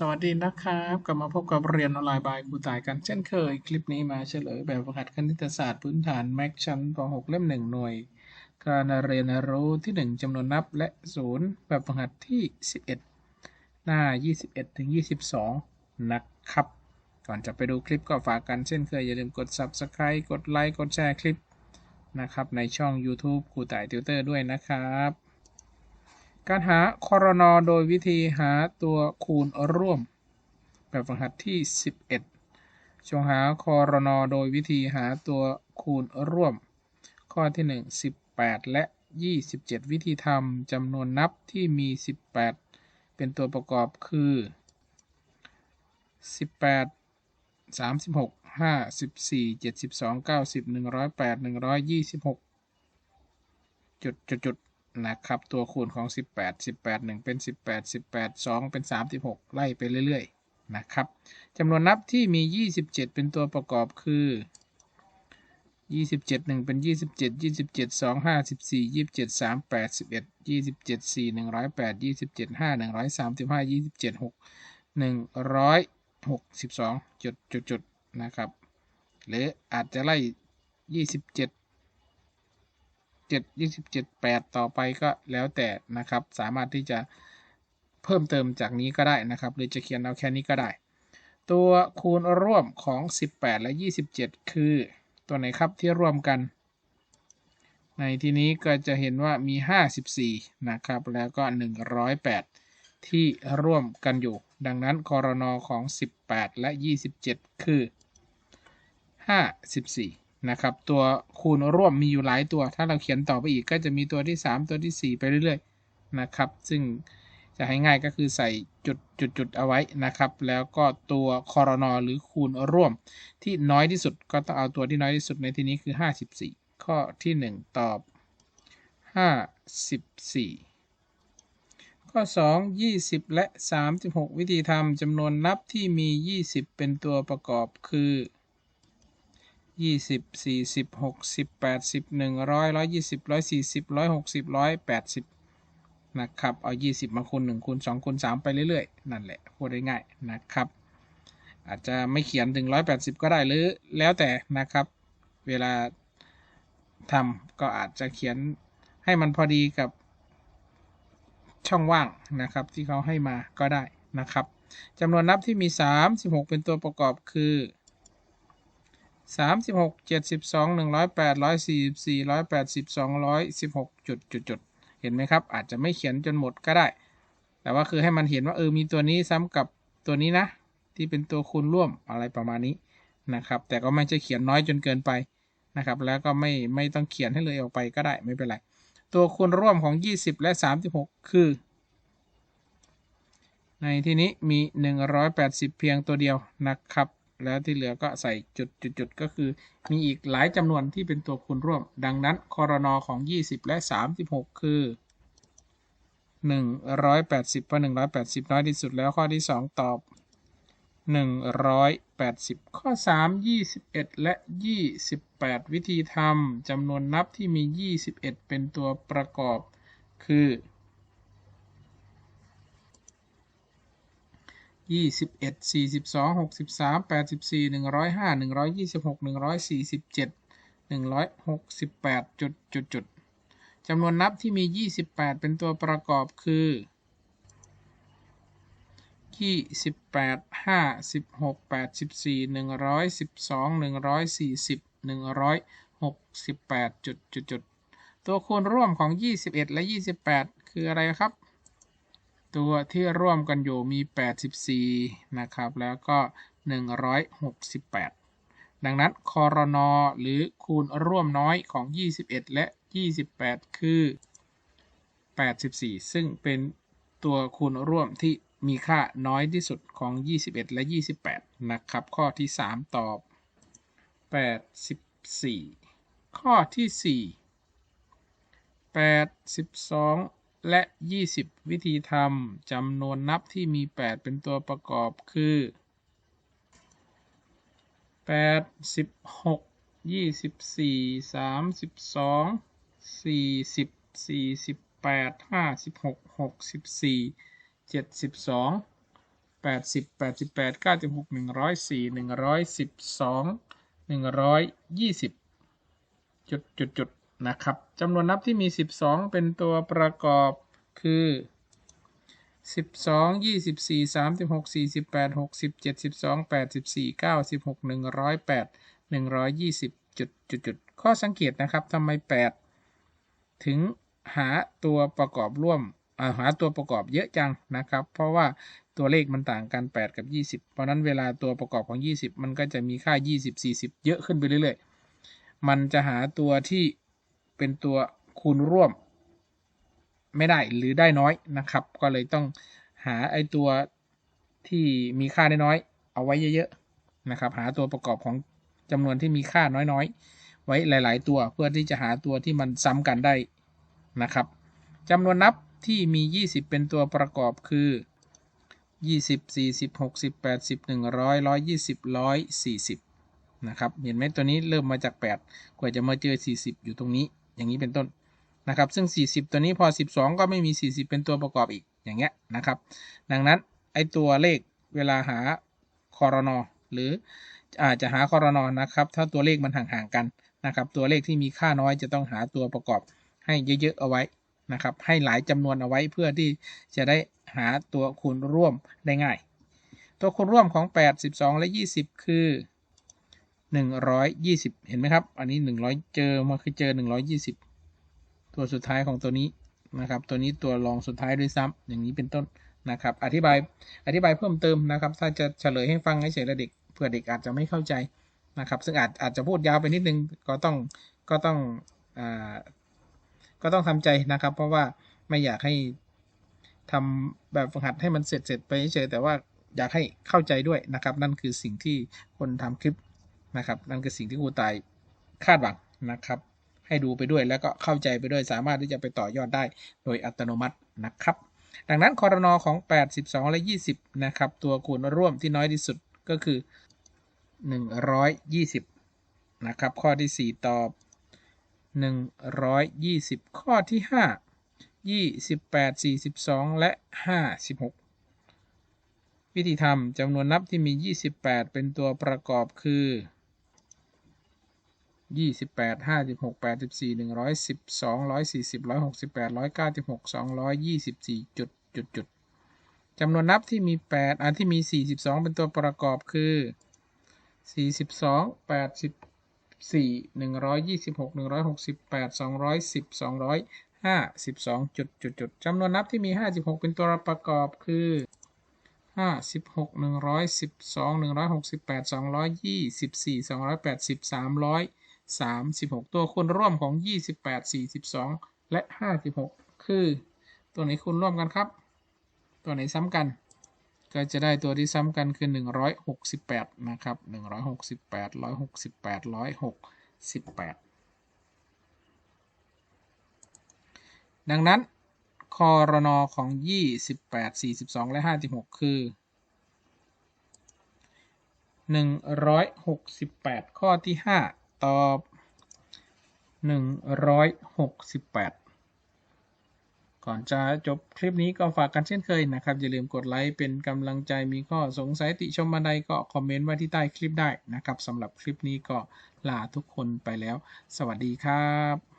สวัสดีนะครับ กลับมาพบกับเรียนออนไลน์บายครูต่ายกันเช่นเคย คลิปนี้มาเฉลยแบบฝึกหัดคณิตศาสตร์พื้นฐานแม็กชั้นป .6 เล่ม 1 หน่วย การเรียนรู้ที่ 1จำนวนนับและ 0 แบบฝึกหัดที่ 11 หน้า 21 ถึง 22 นะครับ ก่อนจะไปดูคลิปก็ฝากกันเช่นเคย อย่าลืมกด Subscribe กดไลค์กดแชร์คลิปนะครับในช่อง YouTube ครูต่ายติวเตอร์ด้วยนะครับ การหาคอรนอโดยวิธีหาตัวคูณร่วม แบบฝึกหัดที่ 11 จงหาคอรนอโดยวิธีหาตัวคูณร่วม ข้อที่ 1 18 และ 27 วิธีทำจำนวนนับที่มี 18 เป็นตัวประกอบคือ 18 36 5 14 72 90 108 126จุดจุดจุด นะครับ ตัวคูณของ 18 18 1 เป็น 18 18 2 เป็น 36 ไล่ไปเรื่อยๆนะครับจำนวนนับที่มี 27 เป็นตัวประกอบคือ 27 1 เป็น 27 27 2 54 27 3 8 11 27 4 108 27 5 135 27 6 162จุดจุดจุดนะครับ หรืออาจจะไล่ 27 7 27 8 ต่อไปก็แล้วแต่นะครับ สามารถที่จะเพิ่มเติมจากนี้ก็ได้นะครับ หรือจะเขียนเอาแค่นี้ก็ได้ ตัวคูณร่วมของ 18 และ 27 คือตัวไหนครับที่ร่วมกัน ในที่นี้ก็จะเห็นว่ามี 54 นะครับ แล้วก็ 108 ที่ร่วมกันอยู่ ดังนั้นคอรนอของ 18 และ 27 คือ 54 นะครับ ตัวคูณร่วมมีอยู่หลายตัว ถ้าเราเขียนต่อไปอีกก็จะมีตัวที่ 3 ตัวที่ 4 ไปเรื่อยๆนะครับ ซึ่งจะให้ง่ายก็คือใส่จุดจุดจุดเอาไว้นะครับ แล้วก็ตัวคอรนอหรือคูณร่วมที่น้อยที่สุดก็ต้องเอาตัวที่น้อยที่สุดในที่นี้คือ 54 ข้อที่ 1 ตอบ 54 ข้อ 2 20 และ 36 วิธีทำจำนวนนับที่มี 20 เป็นตัวประกอบคือ 20 40 60 80 100 120 140 160 180นะครับ เอา20มาคูณ1คูณ2คูณ3ไปเรื่อยๆ นั่นแหละพูดได้ง่ายนะครับ อาจจะไม่เขียนถึง180ก็ได้หรือแล้วแต่นะครับ เวลาทำก็อาจจะเขียนให้มันพอดีกับช่องว่างนะครับที่เขาให้มาก็ได้นะครับจำนวนนับที่มี 36 เป็นตัวประกอบคือ 36 72 108 144 180 216จุดจุดจุดเห็นไหมครับ อาจจะไม่เขียนจนหมดก็ได้ แต่ว่าคือให้มันเห็นว่าเออมีตัวนี้ซ้ำกับตัวนี้นะ ที่เป็นตัวคูณร่วมอะไรประมาณนี้นะครับ แต่ก็ไม่จะเขียนน้อยจนเกินไปนะครับ แล้วก็ไม่ไม่ต้องเขียนให้เลยออกไปก็ได้ไม่เป็นไร ตัวคูณร่วมของ 20 และ 36 คือ ในที่นี้มี 180 เพียงตัวเดียวนะครับ แล้วที่เหลือก็ใส่จุดจุดจุดก็คือ มีอีกหลายจำนวนที่เป็นตัวคูณร่วม ดังนั้นคอรนอของ 20 และ 36 คือ 180เพราะ180 น้อยที่สุดแล้วข้อที่ 2 ตอบ 180 ข้อ 3 21 และ 28 วิธีทำจำนวนนับที่มี 21 เป็นตัวประกอบคือ ยี่สิบเอ็ดสี่สิบสองหกสิบสามแปดสิบสี่หนึ่งร้อยห้าหนึ่งร้อยยี่สิบหกหนึ่งร้อยสี่สิบเจ็ดหนึ่งร้อยหกสิบแปดจุดจุดจุดจำนวนนับที่มียี่สิบแปดเป็นตัวประกอบคือยี่สิบแปดห้าสิบหกแปดสิบสี่หนึ่งร้อยสิบสองหนึ่งร้อยสี่สิบหนึ่งร้อยหกสิบแปดจุดจุดจุดตัวคูณร่วมของยี่สิบเอ็ดและยี่สิบแปดคืออะไรครับ ตัวที่ร่วมกันอยู่มี 84 นะครับ แล้วก็ 168 ดังนั้นคอรนอหรือคูณร่วมน้อยของ 21 และ 28 คือ 84 ซึ่งเป็นตัวคูณร่วมที่มีค่าน้อยที่สุดของ 21 และ 28 นะครับ ข้อที่ 3 ตอบ 84 ข้อที่ 4 82 และ 20 วิธีทำจำนวนนับที่มี 8 เป็นตัวประกอบคือ 8 16 24 32 40 48 56 64 72แปดสิบแปดสิบแปดเก้าสิบหกหนึ่งร้อยสี่หนึ่งร้อยสิบสองหนึ่งร้อยยี่สิบจุดจุดจุด นะครับจำนวนนับที่มีสิบสองเป็นตัวประกอบคือสิบสองยี่สิบสี่สามสิบหกสี่สิบแปดหกสิบเจ็ดสิบสองแปดสิบสี่เก้าสิบหกหนึ่งร้อยแปดหนึ่งร้อยยี่สิบจุดจุดจุดข้อสังเกตนะครับทำไมแปดถึงหาตัวประกอบร่วมาหาตัวประกอบเยอะจังนะครับ เพราะว่าตัวเลขมันต่างกัน 8 กับ 20 เพราะนั้นเวลาตัวประกอบของ 20 มันก็จะมีค่า 20 40 เยอะขึ้นไปเรื่อยๆ มันจะหาตัวที่ เป็นตัวคูณร่วม ไม่ได้หรือได้น้อยนะครับ ก็เลยต้องหาไอตัวที่มีค่าน้อยๆเอาไว้เยอะๆนะครับ หาตัวประกอบของจำนวนที่มีค่าน้อยๆ ไว้หลาย ๆ ตัวเพื่อที่จะหาตัวที่มันซ้ำกันได้นะครับจำนวนนับที่มี 20 เป็นตัวประกอบคือ 20 40 60 80 100 120 140 นะครับ เห็นไหมตัวนี้เริ่มมาจาก 8 กว่าจะมาเจอ 40 อยู่ตรงนี้ อย่างนี้เป็นต้นนะครับ ซึ่ง 40 ตัวนี้พอ 12 ก็ไม่มี 40 เป็นตัวประกอบอีกอย่างเงี้ยนะครับ ดังนั้นไอตัวเลขเวลาหาคอรนอหรืออาจจะหาคอรนอนะครับ ถ้าตัวเลขมันห่างๆกันนะครับ ตัวเลขที่มีค่าน้อยจะต้องหาตัวประกอบให้เยอะๆเอาไว้นะครับ ให้หลายจำนวนเอาไว้เพื่อที่จะได้หาตัวคูณร่วมได้ง่าย ตัวคูณร่วมของ 8 12 และ 20 คือ 120เห็นไหมครับ อันนี้100เจอมาคือเจอ120ตัวสุดท้ายของตัวนี้นะครับ ตัวนี้ตัวรองสุดท้ายด้วยซ้ำอย่างนี้เป็นต้นนะครับ อธิบายอธิบายเพิ่มเติมนะครับ ถ้าจะเฉลยให้ฟังให้เฉยๆเด็กเผื่อเด็กอาจจะไม่เข้าใจนะครับ ซึ่งอาจอาจจะพูดยาวไปนิดนึงก็ต้องก็ต้องอ่าก็ต้องทำใจนะครับ เพราะว่าไม่อยากให้ทำแบบฝึกหัดให้มันเสร็จเสร็จไปเฉยแต่ว่าอยากให้เข้าใจด้วยนะครับ นั่นคือสิ่งที่คนทำคลิป นะครับ นั่นคือสิ่งที่ครูตายคาดหวังนะครับ ให้ดูไปด้วยแล้วก็เข้าใจไปด้วยสามารถที่จะไปต่อยอดได้โดยอัตโนมัตินะครับ ดังนั้นคอรนอของ 8 12 และ 20 นะครับ ตัวคูณร่วมที่น้อยที่สุดก็คือ 120 นะครับ ข้อที่ 4 ตอบหนึ่งร้อยยี่สิบข้อที่ห้ายี่สิบแปดสี่สิบสองและห้าสิบหกวิธีทำจำนวนนับที่มียี่สิบแปดเป็นตัวประกอบคือ ยี่สิบแปดห้าสิบหกแปดสิบสี่หนึ่งร้อยสิบสองร้อยสี่สิบร้อยหกสิบแปดร้อยเก้าสิบหกสองร้อยยี่สิบสี่จุดจุดจุดจำนวนนับที่มีแปดอันที่มีสี่สิบสองเป็นตัวประกอบคือสี่สิบสองแปดสิบสี่หนึ่งร้อยยี่สิบหกหนึ่งร้อยหกสิบแปดสองร้อยสิบสองร้อยห้าสิบสองจุดจุดจุดจำนวนนับที่มีห้าสิบหกเป็นตัวประกอบคือห้าสิบหกหนึ่งร้อยสิบสองหนึ่งร้อยหกสิบแปดสองร้อยยี่สิบสี่สองร้อยแปดสิบสามร้อย สามสิบหกตัวคูณร่วมของยี่สิบและห้าสิบหกคือ ตัวไหนคูณร่วมกันครับ ตัวไหนซ้ำกัน ก็จะได้ตัวที่ซ้ำกันคือ 168 นะครับ 168 168 168 ดังนั้นคอรนอของ 28 42 และ 56 คือ 168 ข้อที่ 5 ตอบ168ก่อนจะจบคลิปนี้ก็ฝากกันเช่นเคยนะครับ อย่าลืมกดไลค์เป็นกำลังใจมีข้อสงสัยติชมบันไดก็คอมเมนต์ไว้ที่ใต้คลิปได้นะครับสำหรับคลิปนี้ก็ลาทุกคนไปแล้ว สวัสดีครับ